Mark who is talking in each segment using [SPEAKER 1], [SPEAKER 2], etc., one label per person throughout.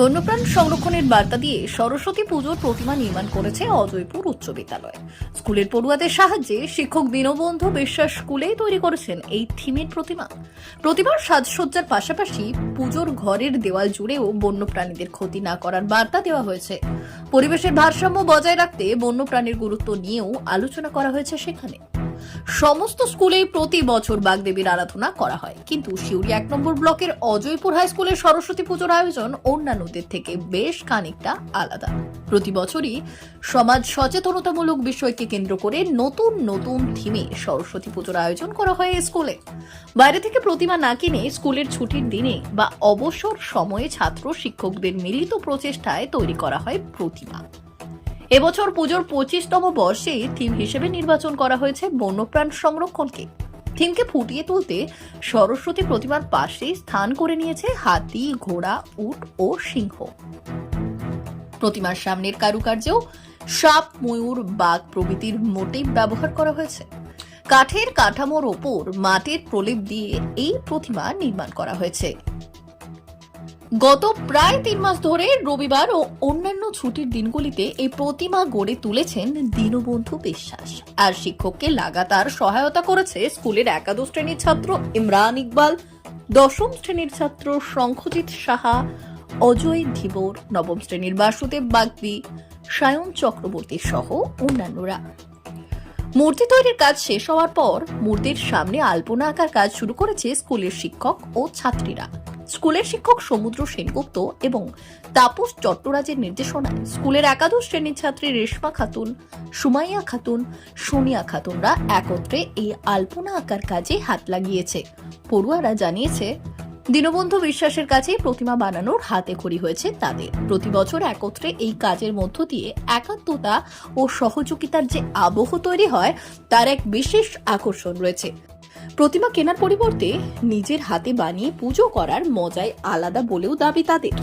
[SPEAKER 1] বন্যপ্রাণ সংরক্ষণের বার্তা দিয়ে সরস্বতী পুজোর প্রতিমা নির্মাণ করেছে অজয়পুর উচ্চ বিদ্যালয়। স্কুলের পড়ুয়াদের সাহায্যে শিক্ষক দীনবন্ধু বিশ্বাস স্কুলে তৈরি করেছেন এই থিমের প্রতিমা। প্রতিমার সাজসজ্জার পাশাপাশি পুজোর ঘরের দেওয়াল জুড়েও বন্যপ্রাণীদের ক্ষতি না করার বার্তা দেওয়া হয়েছে। পরিবেশের ভারসাম্য বজায় রাখতে বন্যপ্রাণীর গুরুত্ব নিয়েও আলোচনা করা হয়েছে সেখানে। সমস্ত স্কুলেই প্রতি বছর বাগদেবীর আরাধনা করা হয়। কিন্তু শিউরি এক নম্বর ব্লকের অজয়পুর হাই স্কুলের সরস্বতী পুজোর আয়োজন অন্যান্যদের থেকে বেশ খানিকটা আলাদা। প্রতি বছরই সমাজ সচেতনতামূলক বিষয়কে কেন্দ্র করে নতুন নতুন থিমে সরস্বতী পুজোর আয়োজন করা হয় স্কুলে। বাইরে থেকে প্রতিমা না কিনে স্কুলের ছুটির দিনে বা অবসর সময়ে ছাত্র শিক্ষকদের মিলিত প্রচেষ্টায় তৈরি করা হয় প্রতিমা। এবছর পুজোর পঁচিশতম বর্ষে থিম হিসেবে নির্বাচন করা হয়েছে বন্যপ্রাণ সংরক্ষণকে। থিমকে ফুটিয়ে তুলতে সরস্বতী প্রতিমার পাশে স্থান করে নিয়েছে হাতি, ঘোড়া, উট ও সিংহ। প্রতিমার সামনের কারুকার্যেও সাপ, ময়ূর, বাঘ প্রভৃতির মোটিভ ব্যবহার করা হয়েছে। কাঠের কাঠামোর ওপর মাটির প্রলেপ দিয়ে এই প্রতিমা নির্মাণ করা হয়েছে। গত প্রায় তিন মাস ধরে রবিবার ও অন্যান্য ছুটির দিনগুলিতে এই প্রতিমা গড়ে তুলেছেন দীনবন্ধু বিশ্বাস। আর শিক্ষককে লাগাতার সহায়তা করেছে স্কুলের একাদশ শ্রেণির ছাত্র ইমরান ইকবাল, দশম শ্রেণির ছাত্র শঙ্খজিৎ সাহা, অজয় ধীবর, নবম শ্রেণির বাসুদেব বাগদি, সায়ন চক্রবর্তী সহ অন্যান্যরা। মূর্তি তৈরির কাজ শেষ হওয়ার পর মূর্তির সামনে আলপনা আঁকার কাজ শুরু করেছে স্কুলের শিক্ষক ও ছাত্রীরা। স্কুলের শিক্ষক সমুদ্র সেনগুপ্ত এবং তাপস চট্টরাজের নির্দেশনায় স্কুলের একাদশ শ্রেণির ছাত্রী রেশমা খাতুন, সুমাইয়া খাতুন, সোনিয়া খাতুনরা একত্রে এই আলপনা আঁকার কাজে হাত লাগিয়েছে। পড়ুয়ারা জানিয়েছে, দীনবন্ধু বিশ্বাসের কাছে প্রতিমা বানানোর হাতে খড়ি হয়েছে তাদের। প্রতি বছর একত্রে এই কাজের মধ্য দিয়ে একাত্মতা ও সহযোগিতার যে আবহ তৈরি হয়, তার এক বিশেষ আকর্ষণ রয়েছে। প্রতিমা কেনার পরিবর্তে নিজের হাতে বানিয়ে পুজো করার মজাই আলাদা বলেও দাবি তাদের।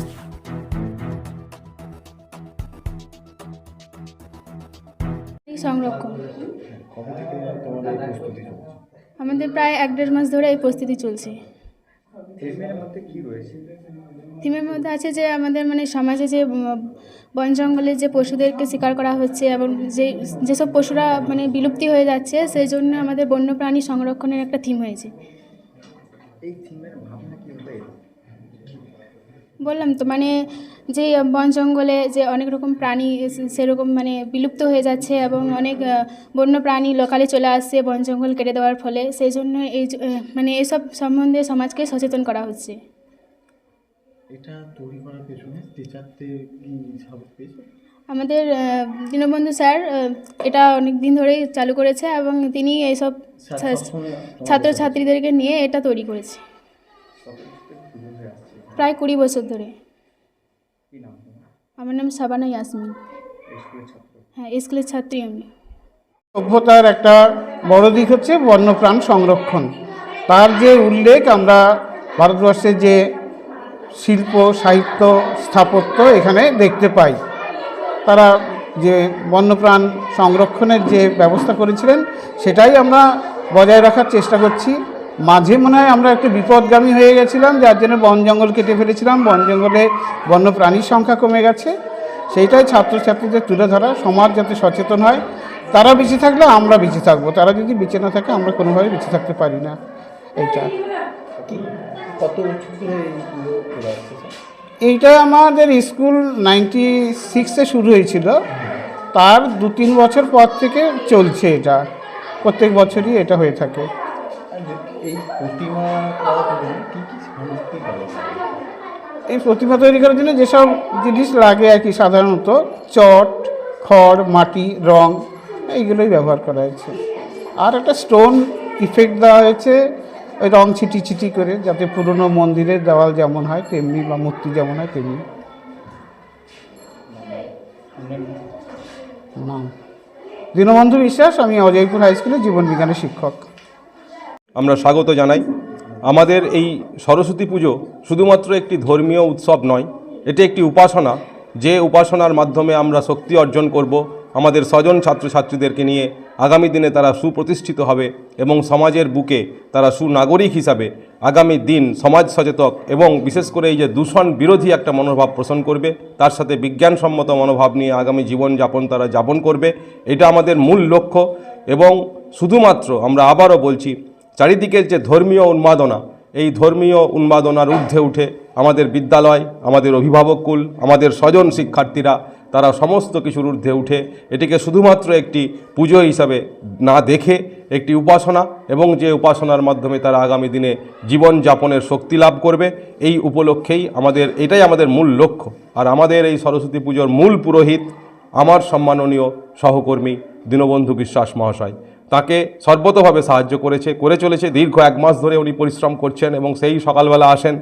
[SPEAKER 2] সংরক্ষণ। আমাদের প্রায় এক দেড় মাস ধরে এই প্রস্তুতি চলছে।
[SPEAKER 3] মধ্যে কি রয়েছে?
[SPEAKER 2] থিমের মধ্যে আছে যে আমাদের মানে সমাজে যে বন জঙ্গলে যে পশুদেরকে শিকার করা হচ্ছে এবং যে যেসব পশুরা মানে বিলুপ্তি হয়ে যাচ্ছে সেই জন্য আমাদের বন্যপ্রাণী সংরক্ষণের একটা থিম হয়েছে। বললাম তো মানে যে বন জঙ্গলে যে অনেক রকম প্রাণী সেরকম মানে বিলুপ্ত হয়ে যাচ্ছে এবং অনেক বন্য প্রাণী লোকালে চলে আসছে বন জঙ্গল কেটে দেওয়ার ফলে সেই জন্য এই মানে এসব সম্বন্ধে সমাজকে সচেতন করা হচ্ছে।
[SPEAKER 3] এটা তৈরি করার পেছনে টিচারদের কি সাপোর্ট পেয়েছে?
[SPEAKER 2] আমাদের দীনবন্ধু স্যার এটা অনেক দিন ধরেই চালু করেছে এবং তিনি এইসব ছাত্রছাত্রীদেরকে নিয়ে এটা তৈরি করেছে। প্রায় কুড়ি বছর ধরে।
[SPEAKER 3] কি নাম তোমার?
[SPEAKER 2] আমার নাম সাবানা ইয়াসমিন।
[SPEAKER 3] এই স্কুলের ছাত্র।
[SPEAKER 2] হ্যাঁ স্কুলের ছাত্রী আমি।
[SPEAKER 4] সভ্যতার একটা বড় দিক হচ্ছে বন্যপ্রাণ সংরক্ষণ। তার যে উল্লেখ আমরা ভারতবর্ষের যে শিল্প, সাহিত্য স্থাপত্য এখানে দেখতে পাই। তারা যে বন্যপ্রাণ সংরক্ষণের যে ব্যবস্থা করেছিলেন, সেটাই আমরা বজায় রাখার চেষ্টা করছি। মাঝে মনে হয় আমরা একটু বিপদগামী হয়ে গেছিলাম, যার জন্য বন জঙ্গল কেটে ফেলেছিলাম। বন জঙ্গলে বন্যপ্রাণীর সংখ্যা কমে গেছে। সেইটাই ছাত্রছাত্রীদের তুলে ধরা, সমাজ যাতে সচেতন হয়। তারা বেঁচে থাকলে আমরা বেঁচে থাকব। তারা যদি বেঁচে না থাকে, আমরা কোনোভাবে বেঁচে থাকতে পারি না। এইটা।
[SPEAKER 3] কত বছর ধরে করে আসছে
[SPEAKER 4] এইটা আমাদের স্কুল নাইনটি সিক্সে শুরু হয়েছিল। তার দু তিন বছর পর থেকে চলছে এটা। প্রত্যেক বছরই এটা হয়ে থাকে।
[SPEAKER 3] এই প্রতিমা?
[SPEAKER 4] এই প্রতিমা তৈরি করার জন্য যেসব জিনিস লাগে আর কি সাধারণত চট খড় মাটি রং এইগুলোই ব্যবহার করা হয়েছে। আর একটা স্টোন ইফেক্ট দেওয়া হয়েছে। ওই রং ছিটি ছিটি করে, যাতে পুরনো মন্দিরের দেওয়াল যেমন হয় তেমনি বা মূর্তি যেমন হয় তেমনি। দীনবন্ধু বিশ্বাস, আমি অজয়পুর হাই স্কুলের জীবন বিজ্ঞানের শিক্ষক।
[SPEAKER 5] আমরা স্বাগত জানাই। আমাদের এই সরস্বতী পুজো শুধুমাত্র একটি ধর্মীয় উৎসব নয়, এটি একটি উপাসনা। যে উপাসনার মাধ্যমে আমরা শক্তি অর্জন করব আমাদের স্বজন ছাত্রছাত্রীদেরকে নিয়ে আগামী দিনে তারা সুপ্রতিষ্ঠিত হবে এবং সমাজের বুকে তারা সুনাগরিক হিসাবে আগামী দিন সমাজ সচেতক এবং বিশেষ করে এই যে দূষণ বিরোধী একটা মনোভাব পোষণ করবে, তার সাথে বিজ্ঞানসম্মত মনোভাব নিয়ে আগামী জীবনযাপন তারা যাপন করবে, এটা আমাদের মূল লক্ষ্য এবং শুধুমাত্র আমরা আবারও বলছি, চারিদিকের যে ধর্মীয় উন্মাদনা, এই ধর্মীয় উন্মাদনার ঊর্ধ্বে উঠে আমাদের বিদ্যালয়, আমাদের অভিভাবককুল আমাদের স্বজন শিক্ষার্থীরা তারা সমস্ত কিছুর ঊর্ধ্বে উঠে এটিকে শুধুমাত্র একটি পুজো হিসাবে না দেখে একটি উপাসনা এবং যে উপাসনার মাধ্যমে তারা আগামী দিনে জীবনযাপনের শক্তি লাভ করবে, এই উপলক্ষেই আমাদের, এটাই আমাদের মূল লক্ষ্য। আর আমাদের এই সরস্বতী পুজোর মূল পুরোহিত আমার সম্মাননীয় সহকর্মী দীনবন্ধু বিশ্বাস মহাশয়। তাকে সর্বতভাবে সাহায্য করেছে, করে চলেছে। দীর্ঘ এক মাস ধরে উনি পরিশ্রম করছেন এবং সেই সকালবেলা আসেন,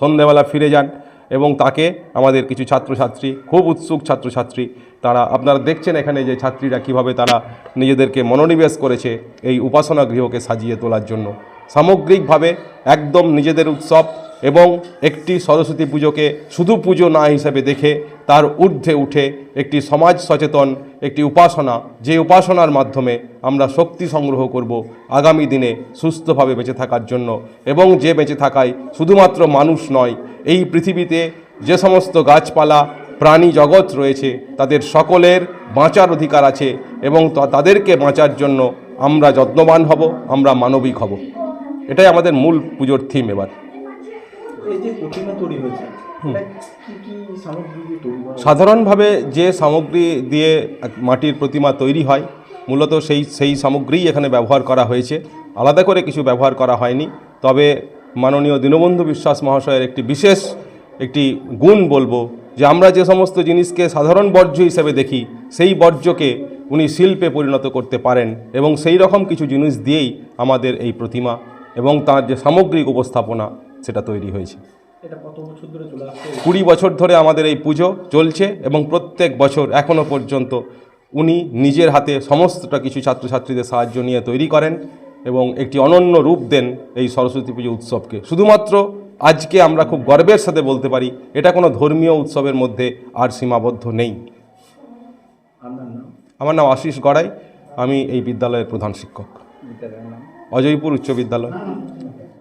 [SPEAKER 5] সন্ধেবেলা ফিরে যান। এবং তাকে আমাদের কিছু ছাত্রছাত্রী, খুব উৎসুক ছাত্রছাত্রী, তারা আপনারা দেখছেন এখানে যে ছাত্রীরা কীভাবে তারা নিজেদেরকে মনোনিবেশ করেছে এই উপাসনা গৃহকে সাজিয়ে তোলার জন্য। সামগ্রিকভাবে একদম নিজেদের উৎসব এবং একটি সরস্বতী পুজোকে শুধু পুজো না হিসেবে দেখে তার ঊর্ধ্বে উঠে একটি সমাজ সচেতন, একটি উপাসনা, যে উপাসনার মাধ্যমে আমরা শক্তি সংগ্রহ করব আগামী দিনে সুস্থভাবে বেঁচে থাকার জন্য এবং যে বেঁচে থাকায় শুধুমাত্র মানুষ নয় এই পৃথিবীতে যে সমস্ত গাছপালা প্রাণী জগৎ রয়েছে তাদের সকলের বাঁচার অধিকার আছে এবং তাদেরকে বাঁচার জন্য আমরা যত্নবান হব আমরা মানবিক হব। এটাই আমাদের মূল পুজোর থিম এবার? সাধারণভাবে যে সামগ্রী দিয়ে মাটির প্রতিমা তৈরি হয় মূলত সেই সেই সামগ্রীই এখানে ব্যবহার করা হয়েছে। আলাদা করে কিছু ব্যবহার করা হয়নি তবে মাননীয় দীনবন্ধু বিশ্বাস মহাশয়ের একটি বিশেষ একটি গুণ বলব যে আমরা যে সমস্ত জিনিসকে সাধারণ বর্জ্য হিসেবে দেখি সেই বর্জ্যকে উনি শিল্পে পরিণত করতে পারেন এবং সেই রকম কিছু জিনিস দিয়েই আমাদের এই প্রতিমা এবং তার যে সামগ্রিক উপস্থাপনা সেটা তৈরি হয়েছে। কুড়ি বছর ধরে আমাদের এই পুজো চলছে এবং প্রত্যেক বছর এখনও পর্যন্ত উনি নিজের হাতে সমস্তটা কিছু ছাত্রছাত্রীদের সাহায্য নিয়ে তৈরি করেন। এবং একটি অনন্য রূপ দেন এই সরস্বতী পুজো উৎসবকে। শুধুমাত্র আজকে আমরা খুব গর্বের সাথে বলতে পারি এটা কোনো ধর্মীয় উৎসবের মধ্যে আর সীমাবদ্ধ নেই। আমার নাম আশিস গড়াই আমি এই বিদ্যালয়ের প্রধান শিক্ষক। অজয়পুর উচ্চ বিদ্যালয়।